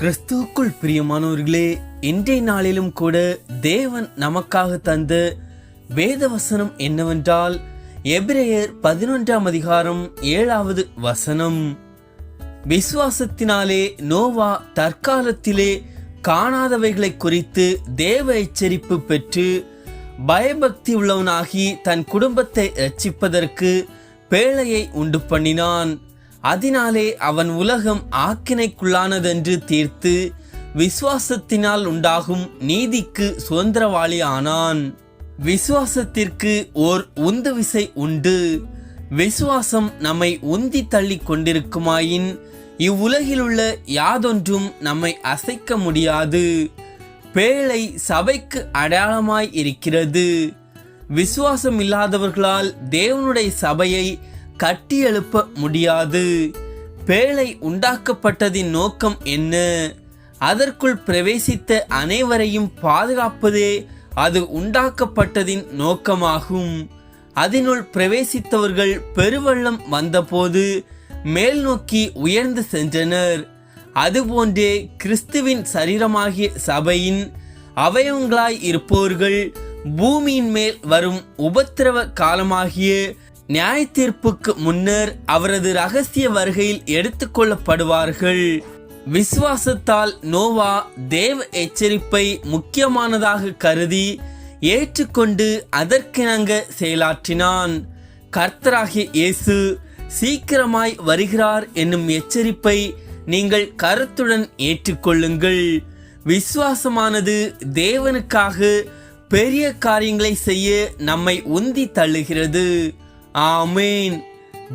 கிறிஸ்துவுக்குள் பிரியமானவர்களே இன்றைய நாளிலும் கூட தேவன் நமக்காக தந்த வேத வசனம் என்னவென்றால் எபிரேயர் பதினொன்றாம் அதிகாரம் ஏழாவது வசனம். விசுவாசத்தினாலே நோவா தற்காலத்திலே காணாதவைகளை குறித்து தேவ எச்சரிப்பு பெற்று பயபக்தி உள்ளவனாகி தன் குடும்பத்தை ரட்சிப்பதற்கு பேழையை உண்டு பண்ணினான். அதனாலே அவன் உலகம் ஆக்கினைக்குள்ளானதென்று தீர்த்து விசுவாசத்தினால் உண்டாகும் நீதிக்கு சுதந்திரவாளி ஆனான் விசுவாசத்திற்கு ஓர் உந்து விசை உண்டு. விசுவாசம் நம்மை உந்தி தள்ளி கொண்டிருக்குமாயின் இவ்வுலகிலுள்ள யாதொன்றும் நம்மை அசைக்க முடியாது. பேழை சபைக்கு அடையாளமாய் இருக்கிறது. விசுவாசம் இல்லாதவர்களால் தேவனுடைய சபையை கட்டியெழுப்ப முடியாது. பேழை உண்டாக்கப்பட்டதின் நோக்கம் என்ன? அதற்குள் பிரவேசித்த அனைவரையும் பாதுகாப்பதே அது உண்டாக்கப்பட்டதின் நோக்கமாகும். அதனுள் பிரவேசித்தவர்கள் பெருவெள்ளம் வந்தபோது மேல் நோக்கி உயர்ந்து சென்றனர். அதுபோன்றே கிறிஸ்துவின் சரீரமாகிய சபையின் அவயவங்களாய் இருப்பவர்கள் பூமியின் மேல் வரும் உபத்திரவ காலமாகிய நியாய தீர்ப்புக்கு முன்னர் அவரது ரகசிய வருகையில் எடுத்துக்கொள்ளப்படுவார்கள் விசுவாசத்தால் நோவா தேவ எச்சரிப்பை முக்கியமானதாக கருதி ஏற்றுக்கொண்டு அதற்கிணங்க செயலாற்றினான். கர்த்தராகிய இயேசு சீக்கிரமாய் வருகிறார் என்னும் எச்சரிப்பை நீங்கள் கருத்துடன் ஏற்றுக்கொள்ளுங்கள். விசுவாசமானது தேவனுக்காக பெரிய காரியங்களை செய்ய நம்மை உந்தி தள்ளுகிறது. ஆமேன்.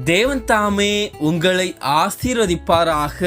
தேவன் தாமே உங்களை ஆசீர்வதிப்பாராக.